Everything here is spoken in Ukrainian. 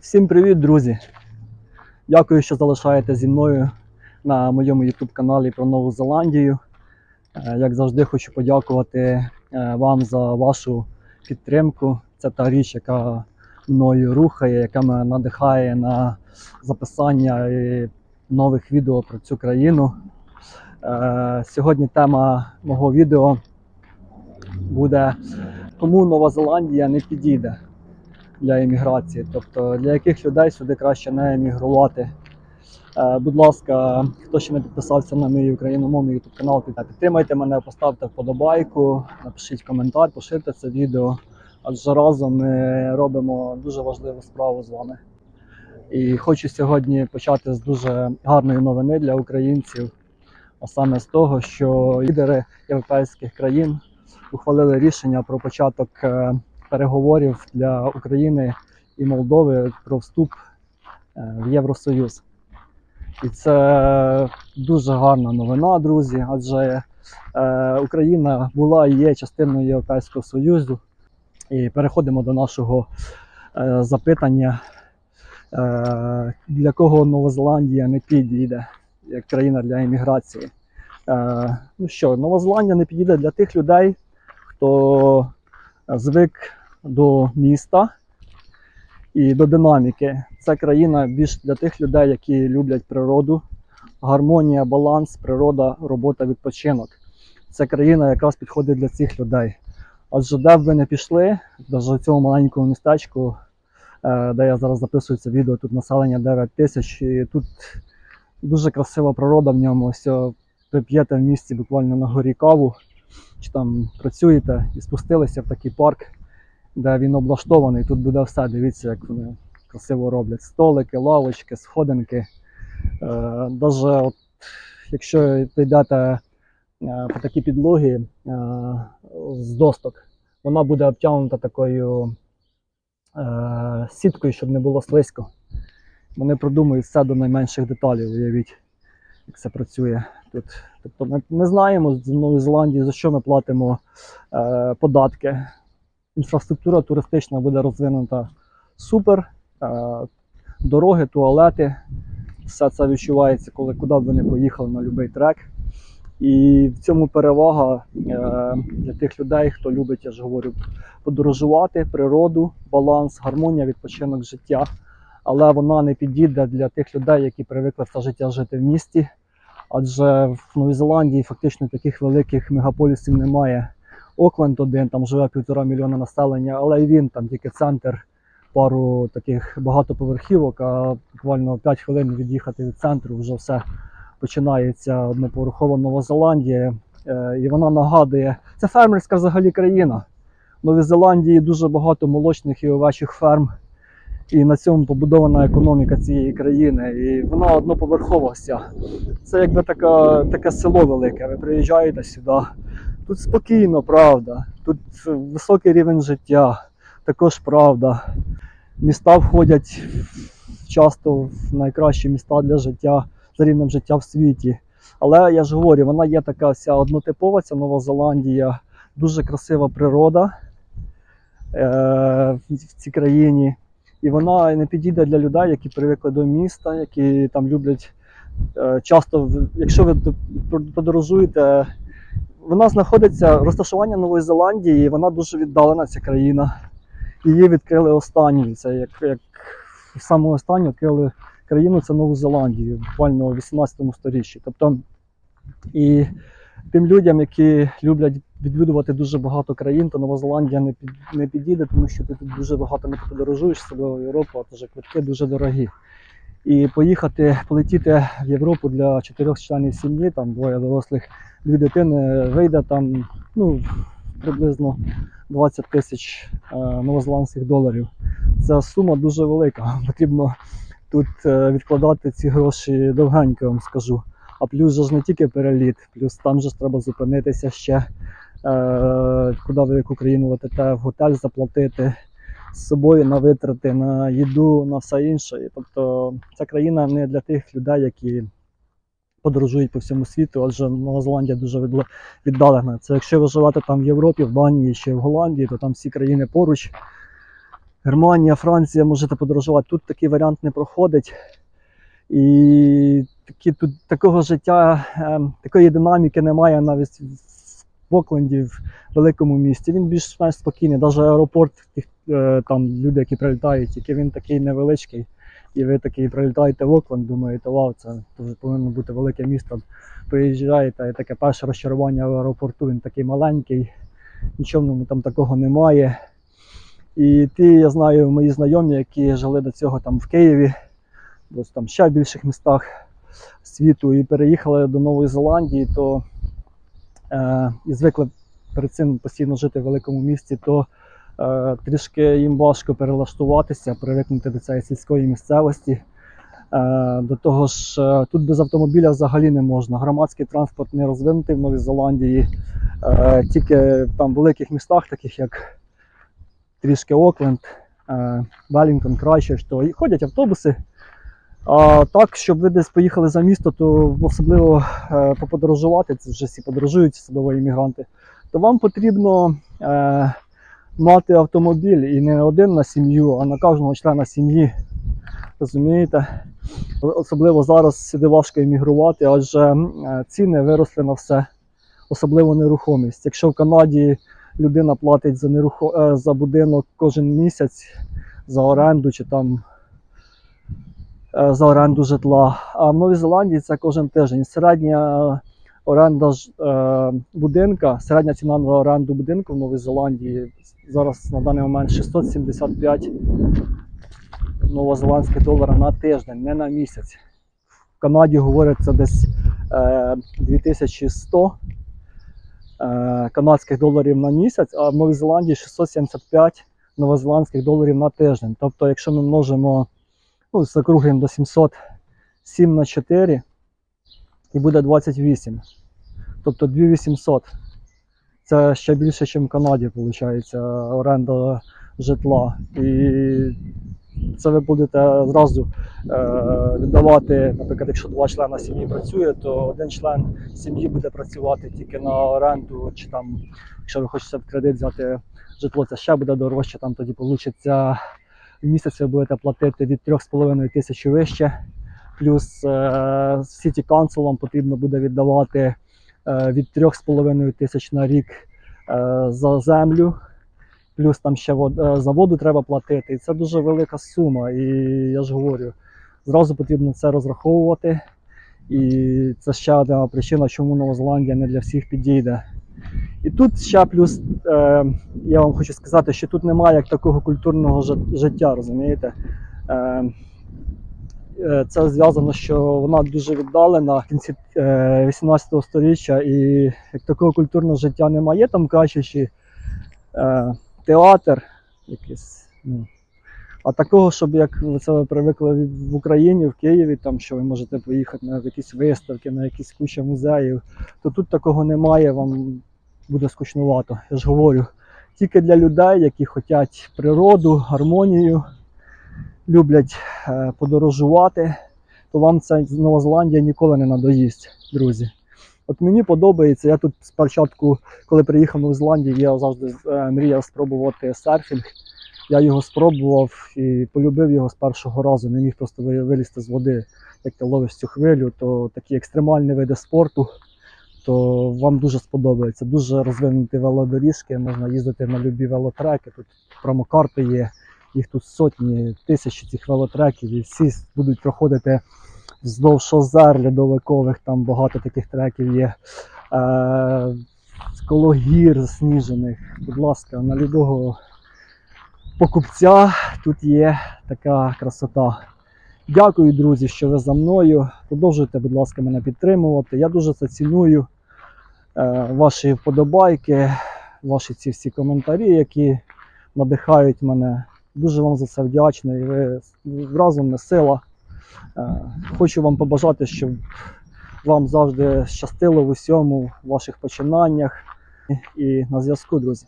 Всім привіт, друзі! Дякую, що залишаєте зі мною на моєму YouTube каналі про Нову Зеландію. Е, Як завжди, хочу подякувати е, вам за вашу підтримку. Це та річ, яка мною рухає, яка мене надихає на записання нових відео про цю країну. Е, Сьогодні тема мого відео буде Кому Нова Зеландія не підійде для еміграції. Тобто для яких людей сюди краще не емігрувати. Е, будь ласка, хто ще не підписався на мій україномовний YouTube канал, підтримайте мене, поставте вподобайку, напишіть коментар, поширте це відео. Адже разом ми робимо дуже важливу справу з вами. І хочу сьогодні почати з дуже гарної новини для українців, а саме з того, що лідери європейських країн ухвалили рішення про початок е, переговорів для України і Молдови про вступ е, в Євросоюз. І це дуже гарна новина, друзі, адже е, Україна була і є частиною Європейського Союзу. І переходимо до нашого е, запитання, для кого Нова Зеландія не підійде як країна для імміграції. Ну що, Нова Зеландія не підійде для тих людей, хто звик до міста і до динаміки. Це країна більш для тих людей, які люблять природу, гармонія, баланс, природа, робота, відпочинок. Це країна якраз підходить для цих людей. Адже де б ви не пішли, навіть в цьому маленькому містечку, е, де я зараз записую це відео, тут населення 9 тисяч, і тут дуже красива природа в ньому. Ось ви п'єте в місті буквально на горі каву, чи там працюєте і спустилися в такий парк, де він облаштований. Тут буде все. Дивіться, як вони красиво роблять. Столики, лавочки, сходинки. Е, даже от, якщо ви йдете е, по такій підлогі е, з досток, вона буде обтягнута такою е, сіткою, щоб не було слизько. Вони продумують все до найменших деталей, уявіть, як це працює тут. Тобто ми, ми знаємо з Нової Зеландії, за що ми платимо е, податки. Інфраструктура туристична буде розвинута супер. Е, дороги, туалети. Все це відчувається, коли куди б ви не поїхали на будь-який трек. І в цьому перевага е, для тих людей, хто любить, я ж говорю, подорожувати, природу, баланс, гармонія, відпочинок життя. Але вона не підійде для тих людей, які привикли все життя жити в місті. Адже в Новій Зеландії фактично таких великих мегаполісів немає. Окленд один, там живе півтора мільйона населення, але і він там тільки центр, пару таких багатоповерхівок, а буквально 5 хвилин від'їхати від центру вже все починається одноповерхова Нова Зеландія. Е, І вона нагадує, це фермерська взагалі країна. В Новій Зеландії дуже багато молочних і овечих ферм. І на цьому побудована економіка цієї країни. І вона одноповерхова вся. Це якби така, таке село велике. Ви приїжджаєте сюди. Тут спокійно, правда. Тут високий рівень життя, також правда. Міста входять часто в найкращі міста для життя за рівнем життя в світі. Але я ж говорю, вона є така вся однотипова, ця Нова Зеландія, дуже красива природа е, в цій країні. І вона не підійде для людей, які привикли до міста, які там люблять е, часто, якщо ви подорожуєте, вона знаходиться розташування Нової Зеландії, і вона дуже віддалена, ця країна. Її відкрили останньою. Це як, як саме останню відкрили країну, це Нову Зеландію, буквально у 18 сторіччі. Тобто, і тим людям, які люблять відвідувати дуже багато країн, то Нова Зеландія не, під, не підійде, тому що ти тут дуже багато не подорожуєш собою в Європу, а тож квитки дуже дорогі. І поїхати, полетіти в Європу для чотирьох членів сім'ї, там двоє дорослих, дві дитини, вийде там ну, приблизно 20 тисяч е, новозеландських доларів. Ця сума дуже велика. Потрібно тут е, відкладати ці гроші довгенько, я вам скажу. А плюс же ж не тільки переліт, плюс там же ж треба зупинитися ще, е, куди в яку країну летите, в готель заплатити з собою на витрати, на їду, на все інше. І, тобто ця країна не для тих людей, які подорожують по всьому світу, адже Нова Зеландія дуже віддалена. Це якщо ви живете там в Європі, в Данії чи в Голландії, то там всі країни поруч. Германія, Франція, можете подорожувати. Тут такий варіант не проходить. І такі, тут такого життя, ем, такої динаміки немає навіть в Окленді, в великому місті. Він більш-менш спокійний. Навіть аеропорт, тих, е, там люди, які прилітають, тільки він такий невеличкий. І ви такий прилітаєте в Окленд, думаєте, вау, це повинно бути велике місто. Приїжджаєте, і таке перше розчарування в аеропорту, він такий маленький, нічого в ньому там такого немає. І ті, я знаю, мої знайомі, які жили до цього там в Києві, десь там ще в більших містах світу, і переїхали до Нової Зеландії, то е, і звикли перед цим постійно жити в великому місті, то е, трішки їм важко перелаштуватися, привикнути до цієї сільської місцевості. Е, до того ж, е, тут без автомобіля взагалі не можна. Громадський транспорт не розвинутий в Новій Зеландії. Е, тільки там в великих містах, таких як трішки Окленд, е, Велінгтон, Крайщер, то і ходять автобуси. А так, щоб ви десь поїхали за місто, то особливо е, поподорожувати, це вже всі подорожують, особливо іммігранти, то вам потрібно е, мати автомобіль і не один на сім'ю, а на кожного члена сім'ї. Розумієте? Особливо зараз сюди важко іммігрувати, адже е, ціни виросли на все, особливо нерухомість. Якщо в Канаді людина платить за, нерухо... е, за будинок кожен місяць за оренду чи там за оренду житла, а в Новій Зеландії це кожен тиждень. Середня оренда ж, е, будинка, середня ціна на оренду будинку в Новій Зеландії зараз на даний момент 675 новозеландських доларів на тиждень, не на місяць. В Канаді говорять це десь е, 2100 е, канадських доларів на місяць, а в Новій Зеландії 675 новозеландських доларів на тиждень. Тобто, якщо ми множимо, ну, закруглюємо до 700, 7 на 4 і буде 28. Тобто 2800. Це ще більше, ніж в Канаді, виходить, оренда житла. І це ви будете зразу е, віддавати, наприклад, якщо два члени сім'ї працює, то один член сім'ї буде працювати тільки на оренду, чи там, якщо ви хочете в кредит взяти житло, це ще буде дорожче, там тоді вийде ви будете платити від 3,5 тисячі вище. Плюс е, City Council потрібно буде віддавати е, від 3,5 тисяч на рік е, за землю плюс там ще вод, за воду треба платити. І це дуже велика сума. І я ж говорю, зразу потрібно це розраховувати. І це ще одна причина, чому Нова Зеландія не для всіх підійде. І тут ще плюс, е, я вам хочу сказати, що тут немає як такого культурного життя, розумієте? Е, е, це зв'язано, що вона дуже віддалена в кінці е, 18 століття, і як такого культурного життя немає. Там кращіші е, театр якийсь. Ну. А такого, щоб як ви це привикли в Україні, в Києві, там, що ви можете поїхати на якісь виставки, на якісь куча музеїв, то тут такого немає, вам буде скучнувато. Я ж говорю, тільки для людей, які хочуть природу, гармонію, люблять е, подорожувати, то вам ця Нова Зеландія ніколи не надоїсть, друзі. От мені подобається, я тут спочатку, коли приїхав в Нову Зеландію, я завжди е, мріяв спробувати серфінг. Я його спробував і полюбив його з першого разу. Не міг просто вилізти з води, як ти ловиш цю хвилю, то такі екстремальні види спорту, то вам дуже сподобається. Дуже розвинуті велодоріжки, можна їздити на любі велотреки. Тут промокарти є, їх тут сотні, тисячі цих велотреків, і всі будуть проходити вздовж озер льодовикових, там багато таких треків є. Е, коло гір засніжених. Будь ласка, на любого покупця тут є така красота. Дякую, друзі, що ви за мною. Продовжуйте, будь ласка, мене підтримувати. Я дуже це ціную. Е, ваші вподобайки, ваші ці всі коментарі, які надихають мене. Дуже вам за це вдячний. Ви разом не сила. Е, Хочу вам побажати, щоб вам завжди щастило в усьому, в ваших починаннях. І на зв'язку, друзі.